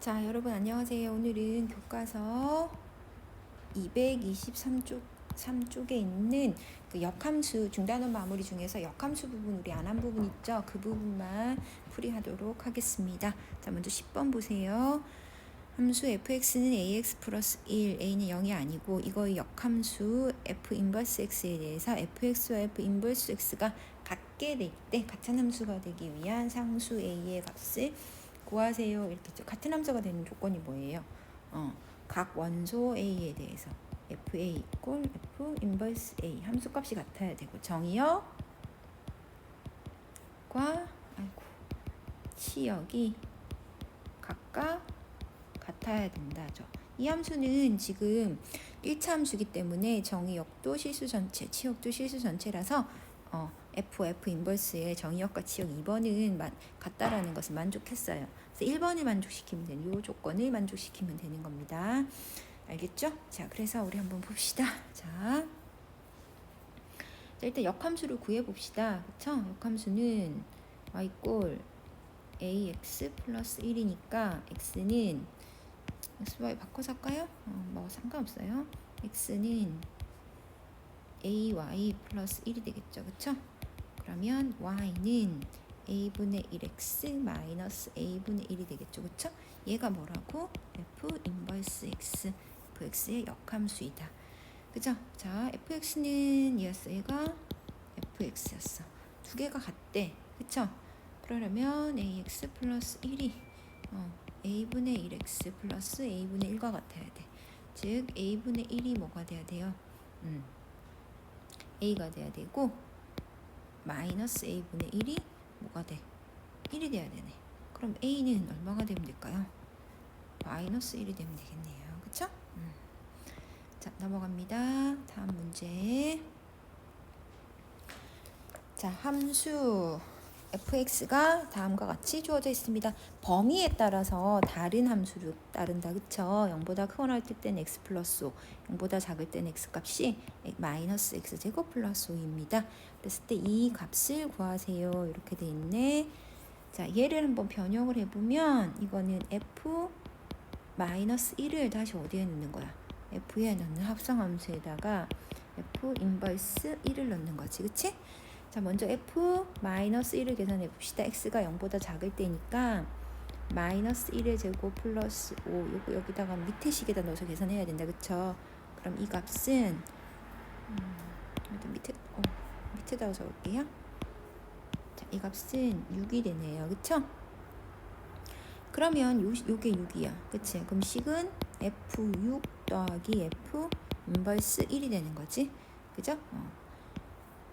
자, 여러분 안녕하세요. 오늘은 교과서 223쪽 3쪽에 있는 그 역함수 중단원 마무리 중에서 역함수 부분 우리 안 한 부분 있죠? 그 부분만 풀이하도록 하겠습니다. 자, 먼저 10번 보세요. 함수 fx는 ax 플러스 1, a는 0이 아니고 이거의 역함수 f 인버스 x에 대해서 fx와 f 인버스 x가 같게 될 때 같은 함수가 되기 위한 상수 a의 값을 구하세요. 이렇게. 같은 함수가 되는 조건이 뭐예요? 어, 각 원소 a에 대해서 fa 이꼴 f 인버스 a 함수 값이 같아야 되고 정의역 과 아이고 치역이 각각 같아야 된다죠. 이 함수는 지금 1차 함수기 때문에 정의역도 실수 전체, 치역도 실수 전체라서 어, F, F 인버스의 정의역과 치역 2번은 만, 같다라는 것을 만족했어요. 그래서 1번을 만족시키면 되는 이 조건을 만족시키면 되는 겁니다. 알겠죠? 자, 그래서 우리 한번 봅시다. 자, 자 일단 역함수를 구해 봅시다. 그쵸? 역함수는 y꼴 ax 플러스 1이니까 x는 xy 바꿔서 할까요? 어, 뭐 상관없어요. x는 ay 플러스 1이 되겠죠. 그쵸? 그러면 y는 a분의 1x 마이너스 a분의 1이 되겠죠. 그쵸? 얘가 뭐라고? f 인버스 x fx의 역함수이다. 그죠? 자, fx는 이었어. 얘가 fx였어. 두 개가 같대. 그쵸? 그러려면 ax 플러스 1이 어, a분의 1x 플러스 a분의 1과 같아야 돼. 즉 a분의 1이 뭐가 돼야 돼요? 음. a가 돼야 되고 마이너스 a분의 1이 뭐가 돼? 1이 돼야 되네. 그럼 a는 얼마가 되면 될까요? 마이너스 1이 되면 되겠네요. 그쵸? 음. 자 넘어갑니다. 다음 문제. 자 함수 fx가 다음과 같이 주어져 있습니다. 범위에 따라서 다른 함수를 따른다. 그쵸? 0보다 크거나 할 때는 x 플러스 5, 0보다 작을 때는 x 값이 마이너스 x 제곱 플러스 5입니다. 그랬을 때 이 값을 구하세요. 이렇게 돼 있네. 자, 얘를 한번 변형을 해보면 이거는 f 마이너스 1을 다시 어디에 넣는 거야? f에 넣는 합성함수에다가 f 인버스 1을 넣는 거지. 그치? 자, 먼저 f 마이너스 1을 계산해 봅시다. x가 0보다 작을 때니까 마이너스 1의 제곱 플러스 5 요거 여기다가 밑에 식에다 넣어서 계산해야 된다. 그쵸? 그럼 이 값은 음, 일단 밑에 어, 밑에다 적을게요. 자, 이 값은 6이 되네요. 그쵸? 그러면 요, 요게 6이야. 그치? 그럼 식은 f6 더하기 f 인버스 1이 되는 거지. 그죠? 어.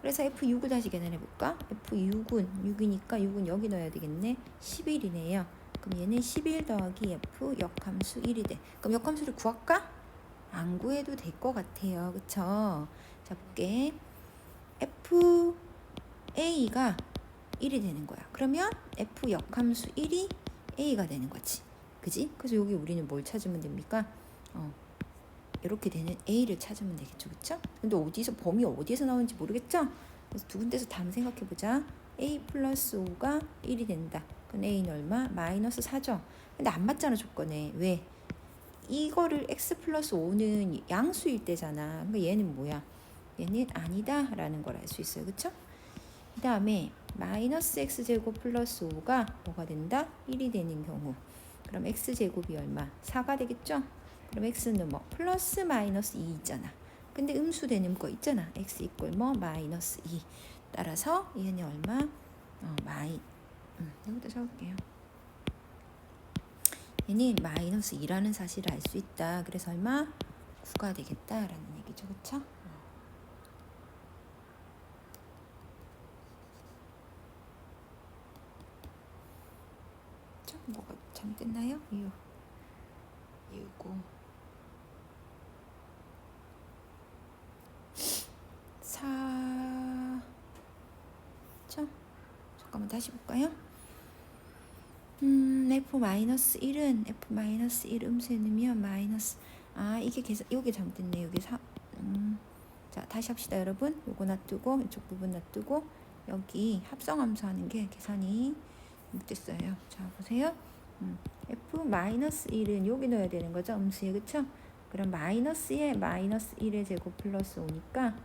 그래서 F6을 다시 계산해 볼까? F6은 6이니까 6은 여기 넣어야 되겠네. 11이네요. 그럼 얘는 11 더하기 F 역함수 1이 돼. 그럼 역함수를 구할까? 안 구해도 될 것 같아요. 그쵸? 자, 볼게. F A가 1이 되는 거야. 그러면 F 역함수 1이 A가 되는 거지. 그지? 그래서 여기 우리는 뭘 찾으면 됩니까? 어, 이렇게 되는 A를 찾으면 되겠죠. 그쵸? 근데 어디서, 범위 어디에서 나오는지 모르겠죠? 그래서 두 군데서 답 생각해 보자. A 플러스 5가 1이 된다. 그럼 A는 얼마? 마이너스 4죠. 근데 안 맞잖아, 조건에. 왜? 이거를 X 플러스 5는 양수일 때잖아. 그러니까 얘는 뭐야? 얘는 아니다. 라는 걸 알 수 있어요. 그쵸? 그 다음에 마이너스 X제곱 플러스 5가 뭐가 된다? 1이 되는 경우. 그럼 X제곱이 얼마? 4가 되겠죠? 그럼 x는 뭐 플러스 마이너스 2 있잖아. 근데 음수 되는 거 있잖아. x 이꼴 뭐 마이너스 2. 따라서 얘는 얼마? 어, 마이. 음, 여기다 적을게요. 얘는 마이너스 2라는 사실을 알 수 있다. 그래서 얼마? 9가 되겠다라는 얘기죠. 그쵸? 좀 뭐가 잘못됐나요? 6 6 5 4 자, 잠깐만 다시 볼까요? 음, f-1은 f-1 음수에 넣으면 마이너스 아 이게 계산 여기 잘못됐네 여기 4 음, 자 다시 합시다 여러분 요거 놔두고 이쪽 부분 놔두고 여기 합성함수 하는 게 계산이 못됐어요 자 보세요 음, F 마이너스 1은 여기 넣어야 되는 거죠. 음수에 그쵸? 그럼 마이너스에 마이너스 1의 제곱 플러스 5니까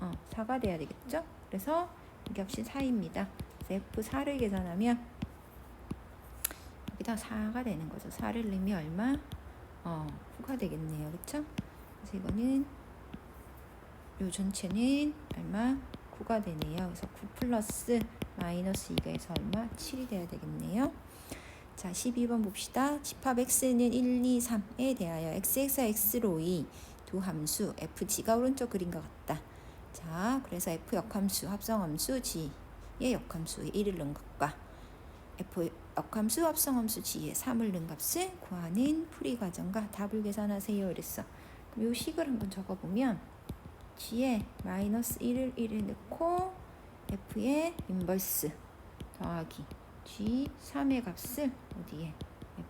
어, 4가 돼야 되겠죠? 그래서 이게 값이 4입니다. F 4를 계산하면 여기다 4가 되는 거죠. 4를 넣으면 얼마? 어, 9가 되겠네요. 그쵸? 그래서 이거는 요 전체는 얼마? 9가 되네요. 그래서 9 플러스 마이너스 2가 해서 얼마? 7이 돼야 되겠네요. 자, 12번 봅시다. 집합 x는 1, 2, 3에 대하여 xx와 x로이 두 함수 fg가 오른쪽 것 같다. 자, 그래서 f 역함수, 합성함수 g의 역함수에 1을 넣은 것과 f 역함수, 합성함수 g의 3을 넣은 값을 구하는 풀이 과정과 답을 계산하세요. 이랬어. 그럼 요 식을 한번 적어보면 g에 마이너스 1을 1을 넣고 f의 인버스 더하기 g 3의 값을 어디에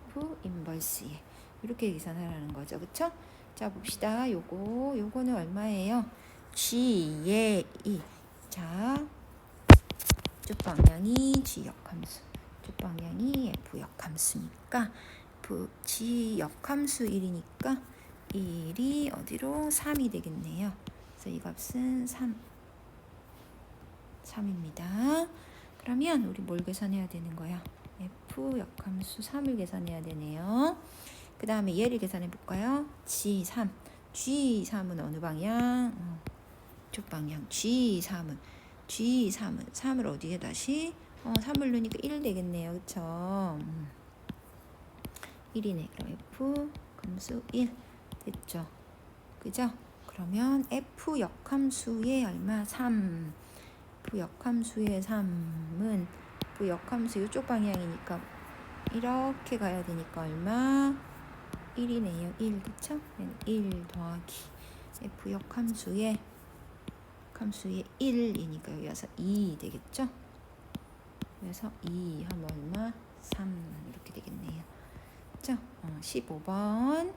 f 인버스에 이렇게 계산하라는 거죠. 그쵸? 자 봅시다. 요거 요거는 얼마예요? g의 2. 자, 쪽 방향이 g 역함수. 쪽 방향이 f 역함수니까 f g 역함수 1이니까 1이 어디로 3이 되겠네요. 그래서 이 값은 3. 3입니다. 그러면 우리 뭘 계산해야 되는 거야? f 역함수 3을 계산해야 되네요. 그 다음에 얘를 계산해 볼까요? g3. g3은 어느 방향? 어, 쪽 방향. g3은 g3은 3을 어디에 다시? 어, 3을 넣으니까 1 되겠네요. 그쵸? 음. 1이네. 그럼 f 함수 1 됐죠? 그죠? 그러면 f 역함수의 얼마? 3. f 역함수의 3은 f 역함수 이쪽 방향이니까 이렇게 가야 되니까 얼마? 1이네요. 1 그쵸? 1 더하기 f 역함수의 함수의 1이니까 여기 와서 2 되겠죠? 그래서 2 하면 얼마? 3 이렇게 되겠네요. 그죠? 어, 15번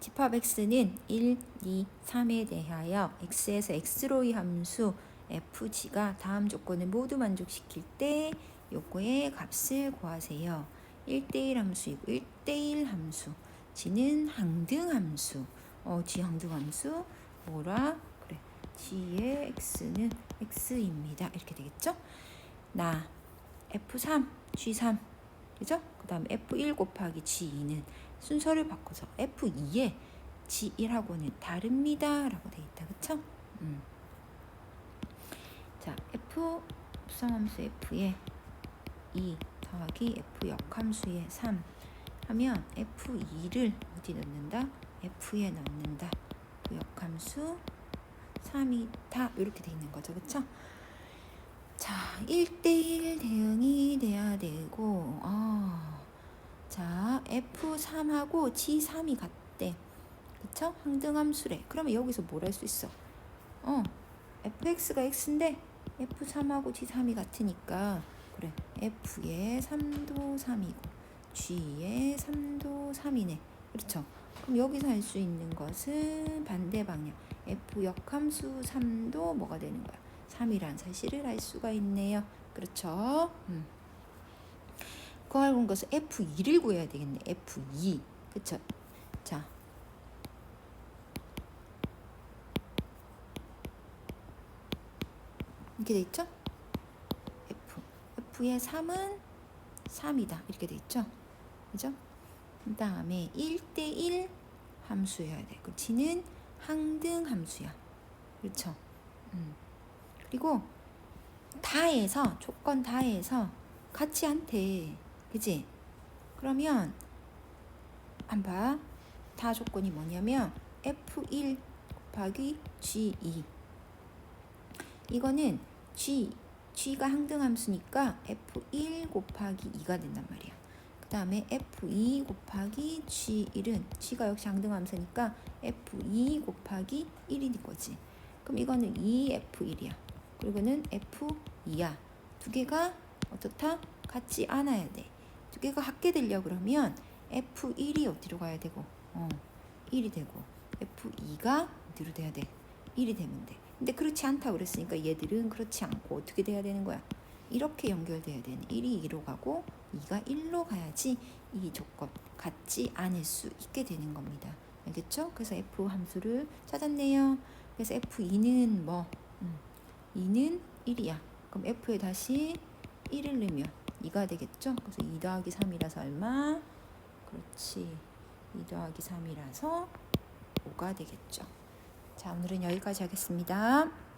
집합 x는 1, 2, 3에 대하여 x에서 x로의 함수 fg가 다음 조건을 모두 만족시킬 때 요거의 값을 구하세요. 1대1 함수이고 1대1 함수 g는 항등 함수 어, g 항등 함수 뭐라? G의 x는 x입니다. 이렇게 되겠죠? 나 f3, g3 그죠? 그 다음 f1 곱하기 g2는 순서를 바꿔서 f2에 g1하고는 다릅니다 라고 돼 있다 그쵸? 음. 자 f 합성함수 f에 2 더하기 f 역함수에 3 하면 f2를 어디 넣는다? f에 넣는다 그 역함수 3이 다 이렇게 돼 있는 거죠. 그쵸? 자 1대1 대응이 돼야 되고 아, 자 f3하고 g3이 같대. 그쵸? 항등함수래. 그러면 여기서 뭘 할 수 있어? 어 fx가 x인데 f3하고 g3이 같으니까 그래. F의 3도 3이고 g의 3도 3이네. 그렇죠? 그럼 여기서 할 수 있는 것은 반대 방향 f 역함수 3도 뭐가 되는 거야 3이란 사실을 알 수가 있네요 그렇죠 음. 구할 건 것은 f2를 구해야 되겠네 f2 그쵸 자 이렇게 돼 있죠? F. F의 3은 3이다. 이렇게 돼 있죠? 그죠? 그 다음에 1대1 함수여야 돼. 그 G는 항등 함수야. 그렇죠? 음. 그리고 다해서 조건 다해서 같이 한테 그지? 그러면 한봐 다 조건이 뭐냐면 F1 곱하기 G2 이거는 G, G가 항등함수니까 F1 곱하기 2가 된단 말이야. 그 다음에 F2 곱하기 G1은 G가 역시 항등함수니까 F2 곱하기 1인 거지. 그럼 이거는 2F1이야. 그리고는 F2야. 두 개가 어떻다? 같지 않아야 돼. 두 개가 같게 되려 그러면 F1이 어디로 가야 되고, 어, 1이 되고, F2가 어디로 돼야 돼? 1이 되면 돼. 근데 그렇지 않다고 그랬으니까 얘들은 그렇지 않고 어떻게 돼야 되는 거야? 이렇게 연결돼야 되는 1이 2로 가고 2가 1로 가야지 이 조건 같지 않을 수 있게 되는 겁니다. 알겠죠? 그래서 f 함수를 찾았네요. 그래서 f2는 뭐? 음, 2는 1이야. 그럼 f에 다시 1을 넣으면 2가 되겠죠? 그래서 2 더하기 3이라서 얼마? 그렇지. 2 더하기 3이라서 5가 되겠죠. 자, 오늘은 여기까지 하겠습니다.